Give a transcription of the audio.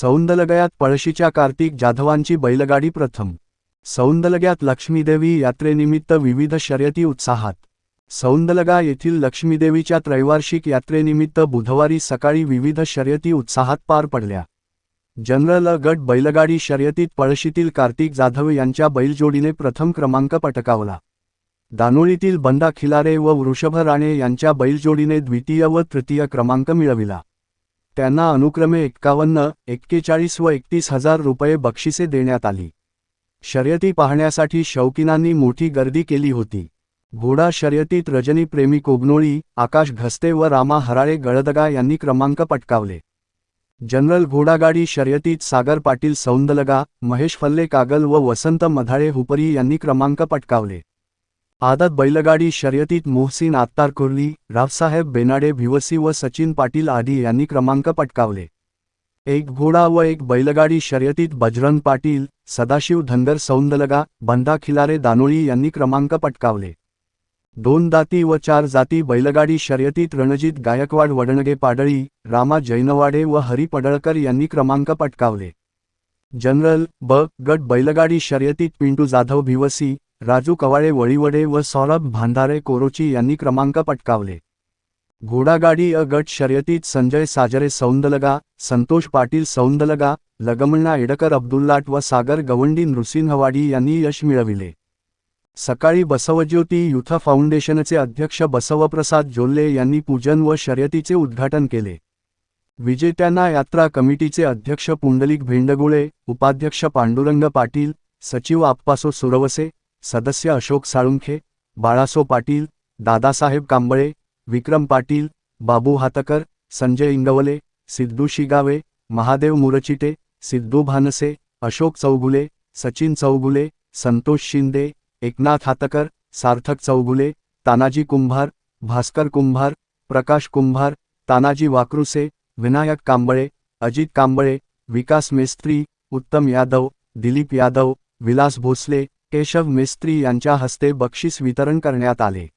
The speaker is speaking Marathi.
सौंदलगयात पळशीच्या कार्तिक जाधवांची बैलगाडी प्रथम. सौंदलग्यात लक्ष्मीदेवी यात्रेनिमित्त विविध शर्यती उत्साहात. सौंदलगा येथील लक्ष्मीदेवीच्या त्रैवार्षिक यात्रेनिमित्त बुधवारी सकाळी विविध शर्यती उत्साहात पार पडल्या. जनरल गट बैलगाडी शर्यतीत पळशीतील कार्तिक जाधव यांच्या बैलजोडीने प्रथम क्रमांक पटकावला. दानोळीतील बंदा खिलारे व वृषभ राणे यांच्या बैलजोडीने द्वितीय व तृतीय क्रमांक मिळविला. त्यांना अनुक्रमे एक्कावन्न एक्केचाळीस व एकतीस हजार रुपये बक्षिसे देण्यात आली. शर्यती पाहण्यासाठी शौकीनांनी मोठी गर्दी केली होती. घोडा शर्यतीत रजनी प्रेमी कोबनोळी आकाश घस्ते व रामा हराळे गळदगा यांनी क्रमांक पटकावले. जनरल घोडागाडी शर्यतीत सागर पाटील सौंदलगा महेश फल्ले कागल व वसंत मधाळे हुपरी यांनी क्रमांक पटकावले. आदत बैलगाडी शर्यतीत मोहसिन आत्तार कुर्ली रावसाहेब बेनाडे भिवसी व सचिन पाटील आदी यांनी क्रमांक पटकावले. एक घोडा व एक बैलगाडी शर्यतीत बजरंग पाटील सदाशिव धनगर सौंदलगा बंधा खिलारे दानोळी यांनी क्रमांक पटकावले. दोन दाती व चार जाती बैलगाडी शर्यतीत रणजित गायकवाड वडणगे पाडळी रामा जैनवाडे व हरी पडळकर यांनी क्रमांक पटकावले. जनरल ब गट बैलगाडी शर्यतीत पिंटू जाधव भिवसी राजू कवाळे वळीवडे व सौरभ भांधारे कोरोची यांनी क्रमांक पटकावले. घोडागाडी अ गट शर्यतीत संजय साजरे सौंदलगा संतोष पाटील सौंदलगा लगमण्णा एडकर अब्दुल्लाट व सागर गवंडी नृसिंहवाडी यांनी यश मिळविले. सकाळी बसवज्योती युथ फाउंडेशनचे अध्यक्ष बसवप्रसाद जोल्ले यांनी पूजन व शर्यतीचे उद्घाटन केले. विजेत्यांना यात्रा कमिटीचे अध्यक्ष पुंडलिक भेंडगुळे उपाध्यक्ष पांडुरंग पाटील सचिव आप्पासो सुरवसे सदस्य अशोक साळुंखे बाळासो पाटील दादासाहेब कांबळे विक्रम पाटील बाबू हातकर संजय इंगवले सिद्धू शिगावे महादेव मुरचिटे सिद्धू भानसे अशोक चौगुले सचिन चौगुले संतोष शिंदे एकनाथ हातकर सार्थक चौगुले तानाजी कुंभार भास्कर कुंभार प्रकाश कुंभार तानाजी वाक्रुसे विनायक कांबळे अजित कांबळे विकास मेस्त्री उत्तम यादव दिलीप यादव विलास भोसले केशव मेस्त्री यांच्या हस्ते बक्षीस वितरण करण्यात आले.